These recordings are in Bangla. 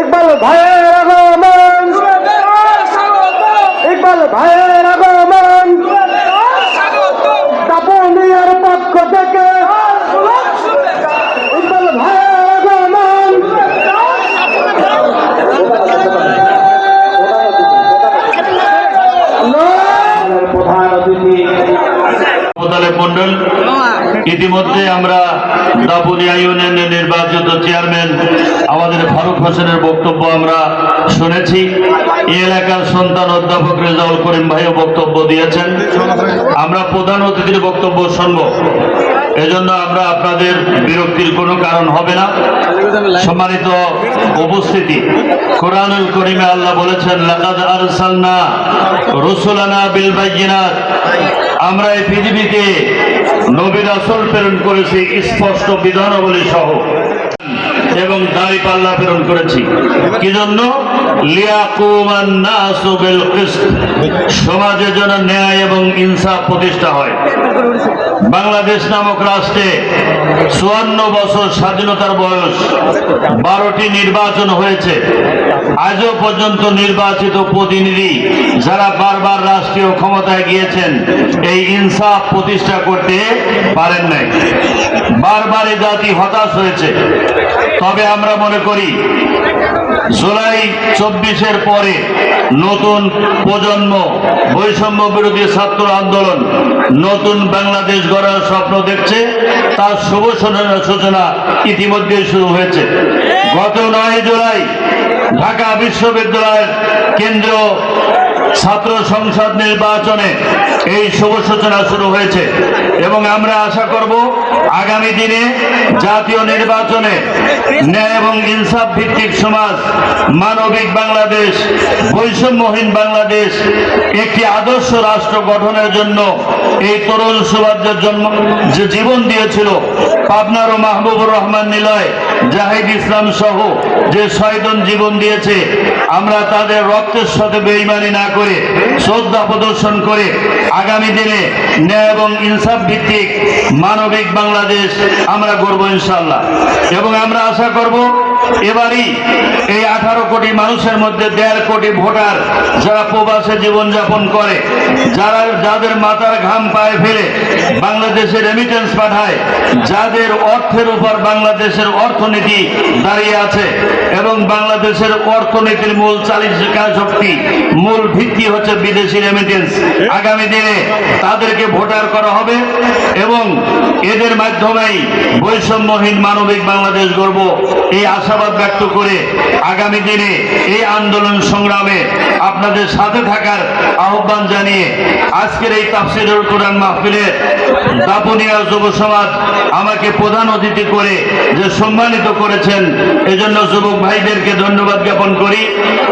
ইকবাল ভাইয়ের আগমন। ইকবাল ভাইয়ের আগমন। দাপুনিয়ার পক্ষ থেকে ইকবাল ভাইয়ের আগমন। প্রধান অতিথি। মন্ডল ইতিমধ্যে আমরা দাপুরিয়া ইউনিয়নের নির্বাচিত চেয়ারম্যান আমাদের ফারুক হোসেনের বক্তব্য আমরা শুনেছি। এই এলাকার সন্তান অধ্যাপক রেজাউল করিম ভাইও বক্তব্য দিয়েছেন। আমরা প্রধান অতিথির বক্তব্য শুনব। এজন্য আমরা আপনাদের বিরক্তির কোনো কারণ হবে না। সম্মানিত উপস্থিতি, কোরআনুল করিমে আল্লাহ বলেছেন, লাকাদ আরসালনা রসুলানা বিল আমরা এই পৃথিবীতে নবী রাসূল প্রেরণ করেছি স্পষ্ট বিধানাবলী সহ। এবং দাড়ি পাল্লা প্রেরণ করেছি। কি জন্য? সমাজের জন্য ন্যায় এবং ইনসাফ প্রতিষ্ঠা হয়। বাংলাদেশ নামক রাষ্ট্রে চুয়ান্ন বছর স্বাধীনতার বয়স, বারোটি নির্বাচন হয়েছে। আজও পর্যন্ত নির্বাচিত প্রতিনিধি যারা বারবার রাষ্ট্রীয় ক্ষমতায় গিয়েছেন, এই ইনসাফ প্রতিষ্ঠা করতে পারেন নাই। বারবার এ জাতি হতাশ হয়েছে। তবে আমরা মনে করি জুলাই চব্বিশের পরে নতুন প্রজন্ম, বৈষম্য বিরোধী ছাত্র আন্দোলন নতুন বাংলাদেশ গড়ার স্বপ্ন দেখছে, তার শুভ সূচনা- ইতিমধ্যে শুরু হয়েছে। গত নয় জুলাই ঢাকা বিশ্ববিদ্যালয়ের কেন্দ্রীয় ছাত্র সংসদ নির্বাচনে এই শুভ সূচনা শুরু হয়েছে। এবং আমরা আশা করব আগামী দিনে জাতীয় নির্বাচনে ন্যায় এবং ইনসাফ ভিত্তিক সমাজ, মানবিক বাংলাদেশ, বৈষম্যহীন বাংলাদেশ, একটি আদর্শ রাষ্ট্র গঠনের জন্য এই তরুণ সুবাদ্যের জন্ম যে জীবন দিয়েছিল, পাবনার ও মাহবুবুর রহমান নিলয়, জাহিদ ইসলাম সহ যে ছয়জন জীবন দিয়েছে, আমরা তাদের রক্তের সাথে বেইমানি না করে শ্রদ্ধা প্রদর্শন করে আগামী দিনে ন্যায় এবং ইনসাফ ভিত্তিক মানবিক বাংলাদেশ আমরা গড়ব ইনশাল্লাহ এবং আমরা আশা করব এবারই এই আঠারো কোটি মানুষের মধ্যে দেড় কোটি ভোটার যারা প্রবাসে জীবনযাপন করে, যারা যাদের মাথার ঘাম পায়ে ফেলে বাংলাদেশে রেমিটেন্স পাঠায়, যাদের অর্থের উপর বাংলাদেশের অর্থনীতি দাঁড়িয়ে আছে এবং বাংলাদেশের অর্থনীতির মূল চালিকা শক্তি মূল ভিত্তি হচ্ছে বিদেশি রেমিটেন্স আগামী দিনে তাদেরকে ভোটার করা হবে এবং এদের মাধ্যমেই বৈষম্যহীন মানবিক বাংলাদেশ গড়ব, এই আশাবাদ ব্যক্ত করে আগামী দিনে এই আন্দোলন সংগ্রামে আপনাদের সাথে থাকার আহ্বান জানিয়ে আজকের এই তাফসিরুল কোরআন মাহফিলের দাপুনিয়া যুব সমাজ আমাকে প্রধান অতিথি করে যে সম্মানিত করেছেন, এজন্য যুবক ভাইদেরকে ধন্যবাদ জ্ঞাপন করি,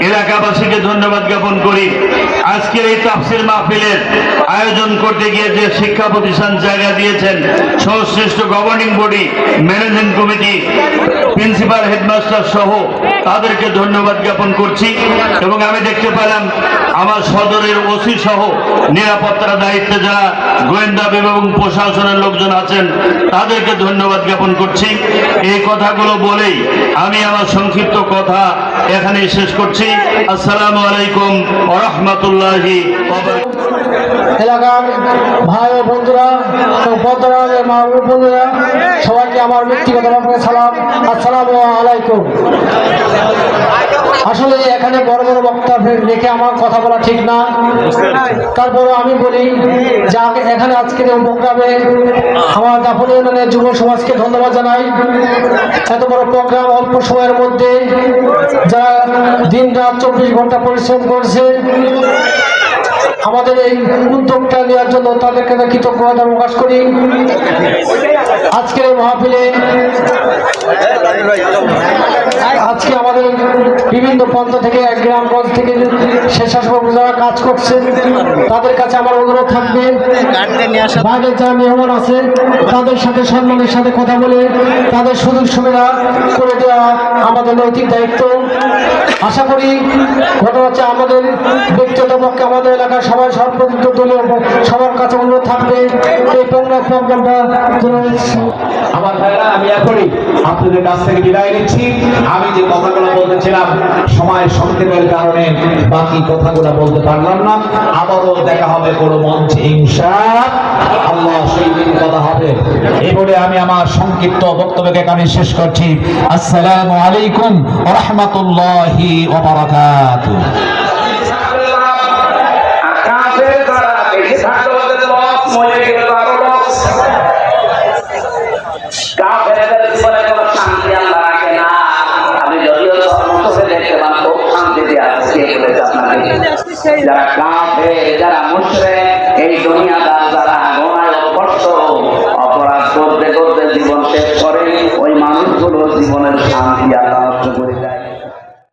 এলাকাবাসীকে ধন্যবাদ জ্ঞাপন করি। আজকের এই তাফসির মাহফিলের আয়োজন করতে গিয়ে যে শিক্ষা প্রতিষ্ঠান জায়গা দিয়েছেন সংশ্লিষ্ট governing body managing committee principal headmaster সহ তাদেরকে ধন্যবাদ জ্ঞাপন করছি এবং আমি দেখতে পেলাম আমার সদরের ওসি সহ নিরাপত্তার দায়িত্বে যারা গোয়েন্দা এবং প্রশাসনের লোকজন আছেন, তাদেরকে ধন্যবাদ জ্ঞাপন করছি। এই কথাগুলো বলেই আমি আমার সংক্ষিপ্ত কথা এখানেই শেষ করছি। আসসালামু আলাইকুম ওরহমতুল্লাহি এলাকার ভাই ও বন্ধুরা বন্ধুরা মা বন্ধুরা সবাইকে আমার ব্যক্তিগতভাবে সালাম। আসসালামু আলাইকুম। আসলে এখানে বড় বড় বক্তা রেখে আমার কথা বলা ঠিক না। তারপরে আমি বলি যে এখানে আজকের প্রোগ্রামে আমার দাফন ইউনিয়নের যুব সমাজকে ধন্যবাদ জানাই। এত বড় প্রোগ্রাম অল্প সময়ের মধ্যে যারা দিন রাত চব্বিশ ঘণ্টা পরিশ্রম করছে আমাদের এই উদ্যোগটা নেওয়ার জন্য তাদেরকে কৃতজ্ঞতা প্রকাশ করি। আজকের এই মাহফিলে আজকে আমাদের বিভিন্ন প্রান্ত থেকে এক গ্রাম গ্রামগঞ্জ থেকে স্বেচ্ছাসেবক যারা কাজ করছেন তাদের কাছে আমার অনুরোধ থাকবে। বাইরের যারা মেহমান আছে তাদের সাথে সম্মানের সাথে কথা বলে তাদের সুযোগ সুবিধা করে দেওয়া আমাদের নৈতিক দায়িত্ব। আশা করি ঘটনা হচ্ছে আমাদের ব্যক্তিগত পক্ষে আমাদের এলাকার সবাই সর্বদিক দলীয় সবার কাছে অনুরোধ থাকবে। এই প্রোগ্রাম প্রোগ্রামটা আমার ভাইরা আমি এখনই আপনাদের কাছ থেকে বিদায় নিচ্ছি। আমি যে কথাগুলো বলতেছিলাম সময় সংক্ষেপের কারণে বাকি কথাগুলো বলতে পারলাম না। আবারও দেখা হবে কোনো মঞ্চে, ইনশা আল্লাহ সেই দিন কথা হবে। এই বলে আমি আমার সংক্ষিপ্ত বক্তব্যকে এখানে শেষ করছি। আসসালামু আলাইকুম রহমতুল্লাহি মরে গেলে যারা কাফের, যারা মুশরিক, এই দুনিয়াদার যারা গোনায় অভ্যস্ত অপরাধ করতে করতে জীবন শেষ করে ওই মানুষগুলো জীবনের শান্তি আর